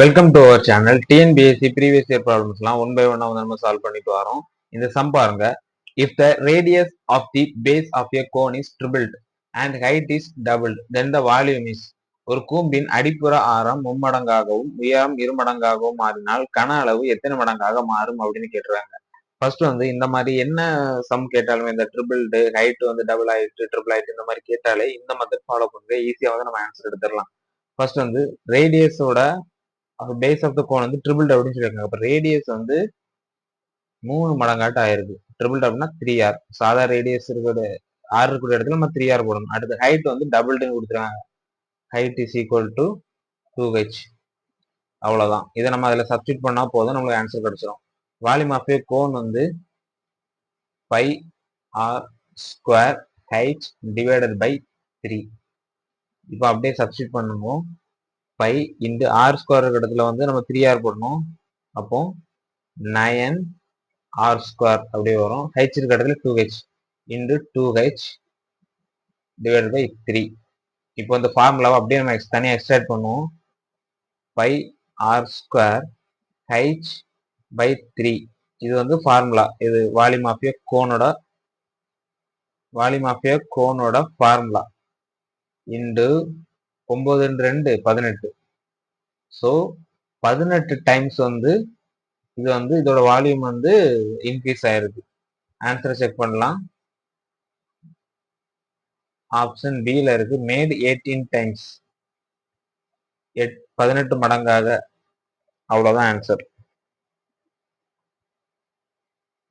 Welcome to our channel TNPSC previous year ப்ராப்ளம்ஸ்லாம் one by ஒன்னா வந்து நம்ம சால்வ் பண்ணிட்டு வரோம். இந்த சம் பாருங்க. If the radius of the base of a cone is tripled and height is double then the volume is ஒரு கூம்பின் அடிப்புற ஆரம் மும்மடங்காகவும் உயரம் இருமடங்காகவும் மாறினால் கன அளவு எத்தனை மடங்காக மாறும் அப்படின்னு கேட்டுறாங்க ஃபர்ஸ்ட் வந்து இந்த மாதிரி என்ன சம் கேட்டாலுமே இந்த ட்ரிபிள்டு ஹைட் வந்து டபுள் ஆயிட்டு ட்ரிபிள் ஆயிட்டு இந்த மாதிரி கேட்டாலே இந்த மெத்தட் ஃபாலோ பண்ணுங்க. ஈஸியாக வந்து நம்ம ஆன்சர் எடுத்துடலாம். ஃபர்ஸ்ட் வந்து ரேடியஸோட அப்போ பேஸ் ஆஃப் த கோன் வந்து ட்ரிபிள் அப்படின்னு சொல்லியிருக்காங்க. அப்போ ரேடியஸ் வந்து மூணு மடங்காட்டு ஆயிருக்கு ட்ரிபிள் அப்படின்னா த்ரீ ஆர் சாதா ரேடியஸ் இருக்கிற ஆர் இருக்கிற இடத்துல நம்ம த்ரீ ஆர் போடணும். அடுத்து ஹைட் வந்து டபுள்டுன்னு கொடுத்துருக்காங்க. Height is equal to two H அவ்வளோதான் இதை நம்ம அதில் சப்ஸ்டியூட் பண்ணால் போதும். நம்மளுக்கு ஆன்சர் கிடச்சிரும். வால்யூம் ஆஃப் ஏ கோன் வந்து pi R square H divided by three இப்போ அப்படியே சப்ஸ்டியூட் பண்ணுவோம். பை இன்டு ஆர் ஸ்கொயர் இடத்துல வந்து நம்ம த்ரீ ஆர் போடணும். அப்போ நயன் ஆர் ஸ்கொயர் அப்படியே வரும். ஹெச் இருக்க இடத்துல two H into two H divide by three இப்போ இந்த ஃபார்முலாவை அப்படியே நம்ம எக்ஸ் தனியாக எக்ஸ்ட்ராக்ட் பண்ணுவோம். Pi R square H by three இது வந்து ஃபார்முலா இது வால்யூம் ஆஃப் ஏ கோனோட வால்யூம் ஆஃப் ஏ கோனோட ஃபார்முலா இன்டு ஒன்பது ரெண்டு பதினெட்டு. ஸோ பதினெட்டு டைம்ஸ் வந்து இது வந்து இதோட வால்யூம் வந்து இன்க்ரீஸ் ஆயிருக்கு ஆன்சர் செக் பண்ணலாம். ஆப்ஷன் பியில் இருக்கு மேட் எயிட்டீன் டைம்ஸ் எட் பதினெட்டு மடங்காக. அவ்வளோதான் ஆன்சர்